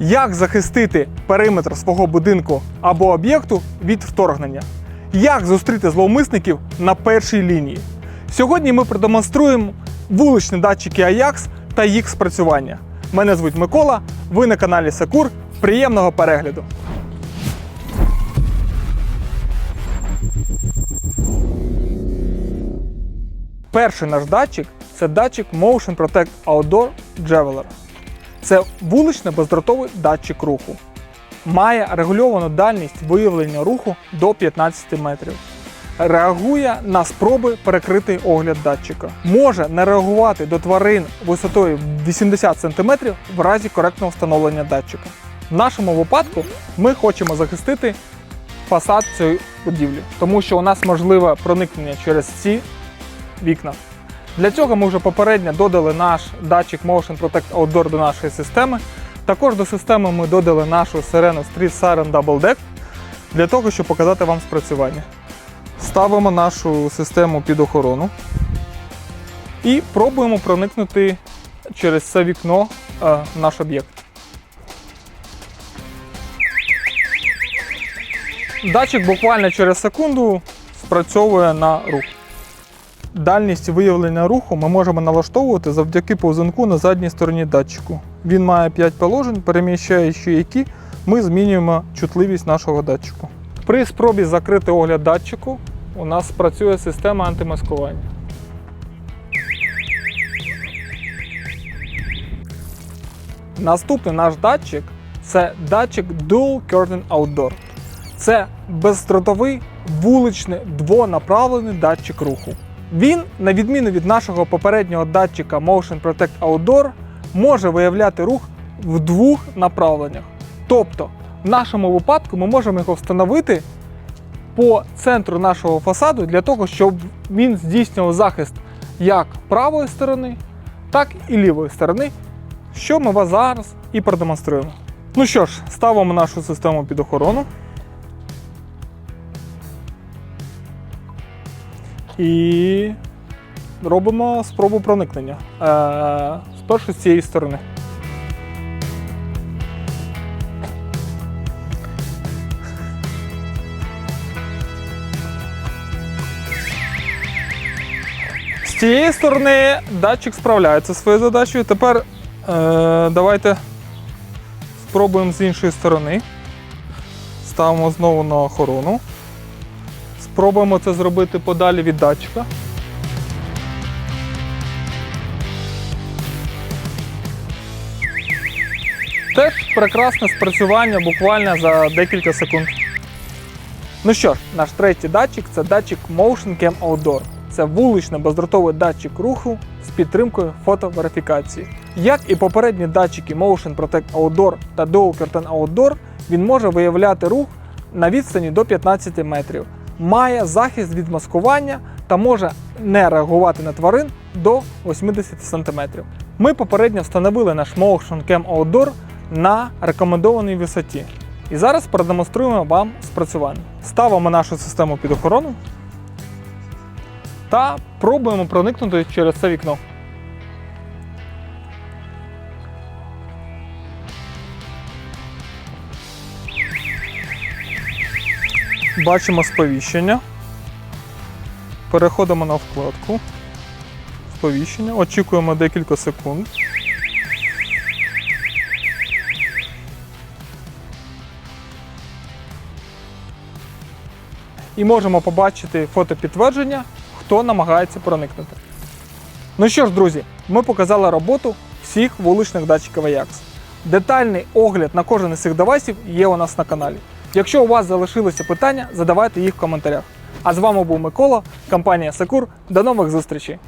Як захистити периметр свого будинку або об'єкту від вторгнення? Як зустріти зловмисників на першій лінії? Сьогодні ми продемонструємо вуличні датчики Ajax та їх спрацювання. Мене звуть Микола, ви на каналі Сакур. Приємного перегляду! Перший наш датчик це датчик Motion Protect Outdoor Javeler. Це вуличний бездротовий датчик руху. Має регульовану дальність виявлення руху до 15 метрів. Реагує на спроби перекрити огляд датчика. Може не реагувати до тварин висотою 80 см в разі коректного встановлення датчика. В нашому випадку ми хочемо захистити фасад цієї будівлі, тому що у нас можливе проникнення через ці вікна. Для цього ми вже попередньо додали наш датчик Motion Protect Outdoor до нашої системи. Також до системи ми додали нашу сирену Street Siren Double Deck для того, щоб показати вам спрацювання. Ставимо нашу систему під охорону і пробуємо проникнути через це вікно е, наш об'єкт. Датчик буквально через секунду спрацьовує на рух. Дальність виявлення руху ми можемо налаштовувати завдяки повзунку на задній стороні датчику. Він має 5 положень, переміщаючи які ми змінюємо чутливість нашого датчику. При спробі закрити огляд датчику у нас працює система антимаскування. Наступний наш датчик це датчик Dual Curtain Outdoor. Це бездротовий вуличний двонаправлений датчик руху. Він, на відміну від нашого попереднього датчика Motion Protect Outdoor, може виявляти рух в двох направленнях. Тобто, в нашому випадку ми можемо його встановити по центру нашого фасаду для того, щоб він здійснював захист як правої сторони, так і лівої сторони, що ми вас зараз і продемонструємо. Ну що ж, ставимо нашу систему під охорону. І робимо спробу проникнення. Е, спершу з цієї сторони. З цієї сторони датчик справляється зі своєю задачею. Тепер е, давайте спробуємо з іншої сторони. Ставимо знову на охорону. Спробуємо це зробити подалі від датчика. Теж прекрасне спрацювання буквально за декілька секунд. Ну що ж, наш третій датчик це датчик Motion Cam Outdoor. Це вуличний бездротовий датчик руху з підтримкою фотоверифікації. Як і попередні датчики Motion Protect Outdoor та Dual Curtain Outdoor, він може виявляти рух на відстані до 15 метрів має захист від маскування та може не реагувати на тварин до 80 см. Ми попередньо встановили наш Motion Cam Outdoor на рекомендованій висоті. І зараз продемонструємо вам спрацювання. Ставимо нашу систему під охорону та пробуємо проникнути через це вікно. Бачимо сповіщення. Переходимо на вкладку. Сповіщення. Очікуємо декілька секунд. І можемо побачити фотопідтвердження, хто намагається проникнути. Ну що ж, друзі, ми показали роботу всіх вуличних датчиків Ajax. Детальний огляд на кожен із цих девайсів є у нас на каналі. Якщо у вас залишилися питання, задавайте їх в коментарях. А з вами був Микола, компанія Секур. До нових зустрічей!